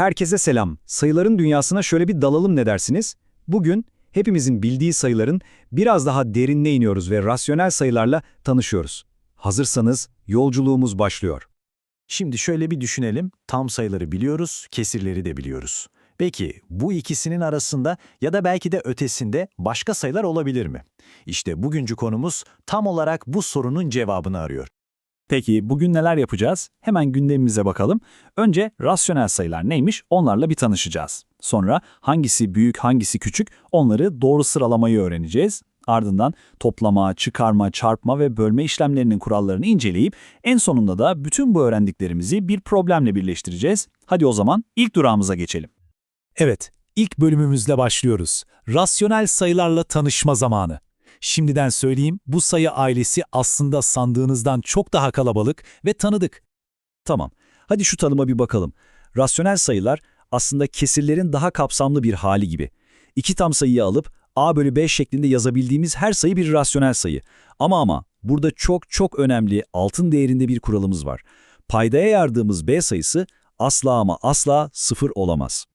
Herkese selam. Sayıların dünyasına şöyle bir dalalım ne dersiniz? Bugün hepimizin bildiği sayıların biraz daha derinine iniyoruz ve rasyonel sayılarla tanışıyoruz. Hazırsanız yolculuğumuz başlıyor. Şimdi şöyle bir düşünelim. Tam sayıları biliyoruz, kesirleri de biliyoruz. Peki bu ikisinin arasında ya da belki de ötesinde başka sayılar olabilir mi? İşte bugünkü konumuz tam olarak bu sorunun cevabını arıyor. Peki bugün neler yapacağız? Hemen gündemimize bakalım. Önce rasyonel sayılar neymiş onlarla bir tanışacağız. Sonra hangisi büyük hangisi küçük onları doğru sıralamayı öğreneceğiz. Ardından toplama, çıkarma, çarpma ve bölme işlemlerinin kurallarını inceleyip en sonunda da bütün bu öğrendiklerimizi bir problemle birleştireceğiz. Hadi o zaman ilk durağımıza geçelim. Evet, ilk bölümümüzle başlıyoruz. Rasyonel sayılarla tanışma zamanı. Şimdiden söyleyeyim, bu sayı ailesi aslında sandığınızdan çok daha kalabalık ve tanıdık. Tamam, hadi şu tanıma bir bakalım. Rasyonel sayılar aslında kesirlerin daha kapsamlı bir hali gibi. İki tam sayıyı alıp a bölü 5 şeklinde yazabildiğimiz her sayı bir rasyonel sayı. Ama ama burada çok çok önemli altın değerinde bir kuralımız var. Paydaya yardığımız b sayısı asla ama asla sıfır olamaz.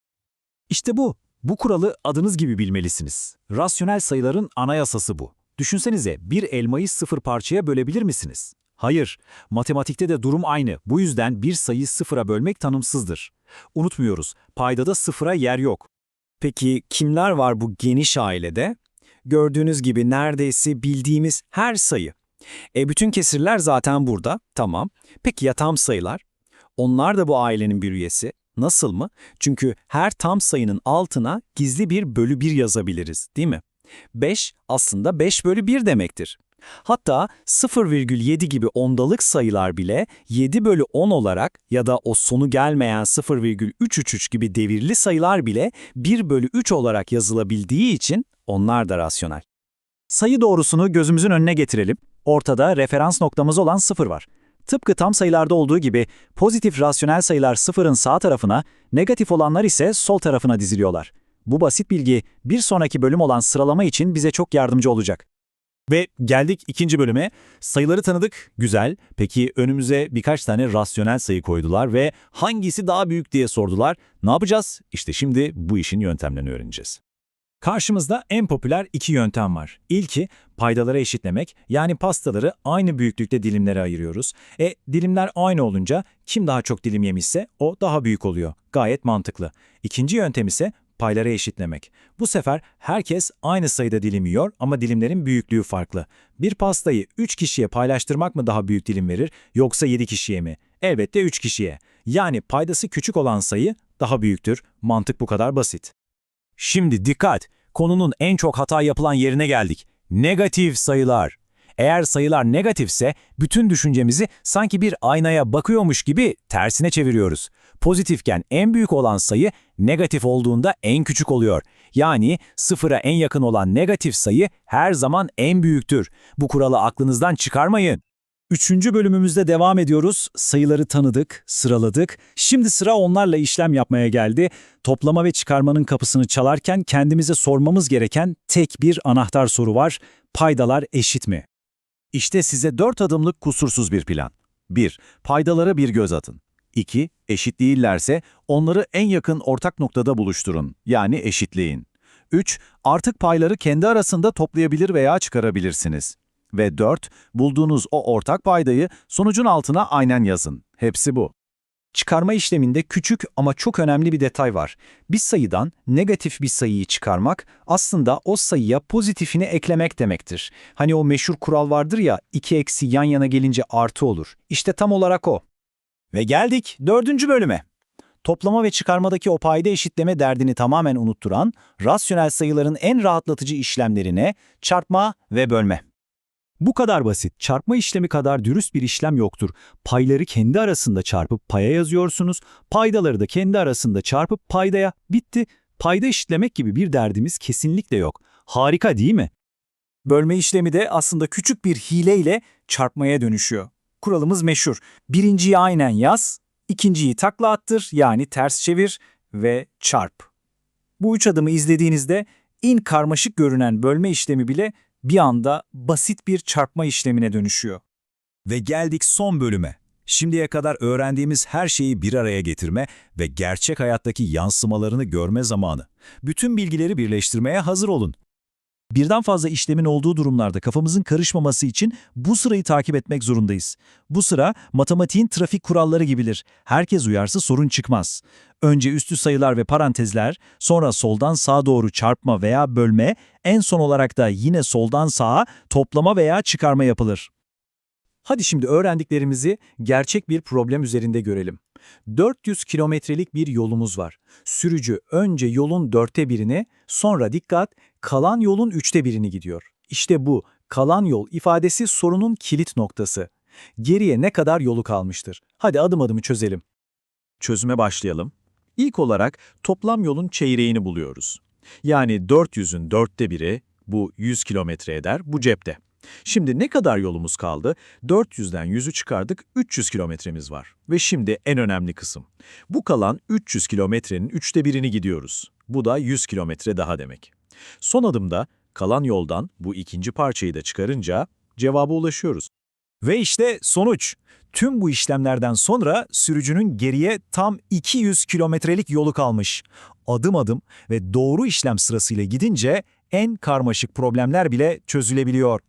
İşte bu. Bu kuralı adınız gibi bilmelisiniz. Rasyonel sayıların anayasası bu. Düşünsenize bir elmayı sıfır parçaya bölebilir misiniz? Hayır. Matematikte de durum aynı. Bu yüzden bir sayıyı sıfıra bölmek tanımsızdır. Unutmuyoruz, paydada sıfıra yer yok. Peki kimler var bu geniş ailede? Gördüğünüz gibi neredeyse bildiğimiz her sayı. E bütün kesirler zaten burada, tamam. Peki ya tam sayılar? Onlar da bu ailenin bir üyesi. Nasıl mı? Çünkü her tam sayının altına gizli bir bölü 1 yazabiliriz, değil mi? 5 aslında 5 bölü 1 demektir. Hatta 0,7 gibi ondalık sayılar bile 7 bölü 10 olarak ya da o sonu gelmeyen 0,333 gibi devirli sayılar bile 1 bölü 3 olarak yazılabildiği için onlar da rasyonel. Sayı doğrusunu gözümüzün önüne getirelim. Ortada referans noktamız olan sıfır var. Tıpkı tam sayılarda olduğu gibi pozitif rasyonel sayılar sıfırın sağ tarafına, negatif olanlar ise sol tarafına diziliyorlar. Bu basit bilgi bir sonraki bölüm olan sıralama için bize çok yardımcı olacak. Ve geldik ikinci bölüme. Sayıları tanıdık, güzel. Peki önümüze birkaç tane rasyonel sayı koydular ve hangisi daha büyük diye sordular. Ne yapacağız? İşte şimdi bu işin yöntemlerini öğreneceğiz. Karşımızda en popüler iki yöntem var. İlki paydaları eşitlemek yani pastaları aynı büyüklükte dilimlere ayırıyoruz. E dilimler aynı olunca kim daha çok dilim yemişse o daha büyük oluyor. Gayet mantıklı. İkinci yöntem ise payları eşitlemek. Bu sefer herkes aynı sayıda dilim yiyor ama dilimlerin büyüklüğü farklı. Bir pastayı 3 kişiye paylaştırmak mı daha büyük dilim verir yoksa 7 kişiye mi? Elbette 3 kişiye. Yani paydası küçük olan sayı daha büyüktür. Mantık bu kadar basit. Şimdi dikkat! Konunun en çok hata yapılan yerine geldik. Negatif sayılar. Eğer sayılar negatifse bütün düşüncemizi sanki bir aynaya bakıyormuş gibi tersine çeviriyoruz. Pozitifken en büyük olan sayı negatif olduğunda en küçük oluyor. Yani sıfıra en yakın olan negatif sayı her zaman en büyüktür. Bu kuralı aklınızdan çıkarmayın. Üçüncü bölümümüzde devam ediyoruz. Sayıları tanıdık, sıraladık. Şimdi sıra onlarla işlem yapmaya geldi. Toplama ve çıkarmanın kapısını çalarken kendimize sormamız gereken tek bir anahtar soru var. Paydalar eşit mi? İşte size 4 adımlık kusursuz bir plan. 1. Paydalara bir göz atın. 2. Eşit değillerse onları en yakın ortak noktada buluşturun, yani eşitleyin. 3. Artık payları kendi arasında toplayabilir veya çıkarabilirsiniz. Ve 4. Bulduğunuz o ortak paydayı sonucun altına aynen yazın. Hepsi bu. Çıkarma işleminde küçük ama çok önemli bir detay var. Bir sayıdan negatif bir sayıyı çıkarmak aslında o sayıya pozitifini eklemek demektir. Hani o meşhur kural vardır ya iki eksi yan yana gelince artı olur. İşte tam olarak o. Ve geldik dördüncü bölüme. Toplama ve çıkarmadaki o payda eşitleme derdini tamamen unutturan, rasyonel sayıların en rahatlatıcı işlemlerine çarpma ve bölme. Bu kadar basit. Çarpma işlemi kadar dürüst bir işlem yoktur. Payları kendi arasında çarpıp paya yazıyorsunuz. Paydaları da kendi arasında çarpıp paydaya. Bitti. Payda eşitlemek gibi bir derdimiz kesinlikle yok. Harika değil mi? Bölme işlemi de aslında küçük bir hileyle çarpmaya dönüşüyor. Kuralımız meşhur. Birinciyi aynen yaz, ikinciyi takla attır yani ters çevir ve çarp. Bu üç adımı izlediğinizde in karmaşık görünen bölme işlemi bile bir anda basit bir çarpma işlemine dönüşüyor. Ve geldik son bölüme. Şimdiye kadar öğrendiğimiz her şeyi bir araya getirme ve gerçek hayattaki yansımalarını görme zamanı. Bütün bilgileri birleştirmeye hazır olun. Birden fazla işlemin olduğu durumlarda kafamızın karışmaması için bu sırayı takip etmek zorundayız. Bu sıra matematiğin trafik kuralları gibidir. Herkes uyarsa sorun çıkmaz. Önce üstü sayılar ve parantezler, sonra soldan sağa doğru çarpma veya bölme, en son olarak da yine soldan sağa toplama veya çıkarma yapılır. Hadi şimdi öğrendiklerimizi gerçek bir problem üzerinde görelim. 400 kilometrelik bir yolumuz var. Sürücü önce yolun dörtte birini, sonra dikkat, kalan yolun üçte birini gidiyor. İşte bu, kalan yol ifadesi sorunun kilit noktası. Geriye ne kadar yolu kalmıştır? Hadi adım adım çözelim. Çözüme başlayalım. İlk olarak toplam yolun çeyreğini buluyoruz. Yani 400'ün dörtte biri, bu 100 kilometre eder, bu cepte. Şimdi ne kadar yolumuz kaldı? 400'den 100'ü çıkardık, 300 kilometremiz var. Ve şimdi en önemli kısım. Bu kalan 300 kilometrenin üçte birini gidiyoruz. Bu da 100 kilometre daha demek. Son adımda kalan yoldan bu ikinci parçayı da çıkarınca cevaba ulaşıyoruz. Ve işte sonuç. Tüm bu işlemlerden sonra sürücünün geriye tam 200 kilometrelik yolu kalmış. Adım adım ve doğru işlem sırasıyla gidince en karmaşık problemler bile çözülebiliyor.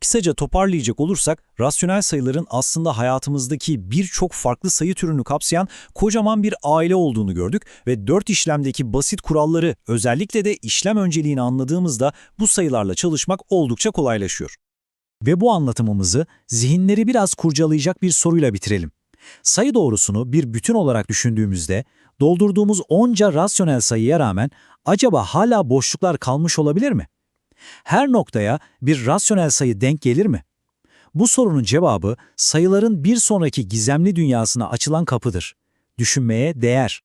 Kısaca toparlayacak olursak, rasyonel sayıların aslında hayatımızdaki birçok farklı sayı türünü kapsayan kocaman bir aile olduğunu gördük ve dört işlemdeki basit kuralları, özellikle de işlem önceliğini anladığımızda bu sayılarla çalışmak oldukça kolaylaşıyor. Ve bu anlatımımızı zihinleri biraz kurcalayacak bir soruyla bitirelim. Sayı doğrusunu bir bütün olarak düşündüğümüzde doldurduğumuz onca rasyonel sayıya rağmen acaba hala boşluklar kalmış olabilir mi? Her noktaya bir rasyonel sayı denk gelir mi? Bu sorunun cevabı sayıların bir sonraki gizemli dünyasına açılan kapıdır. Düşünmeye değer.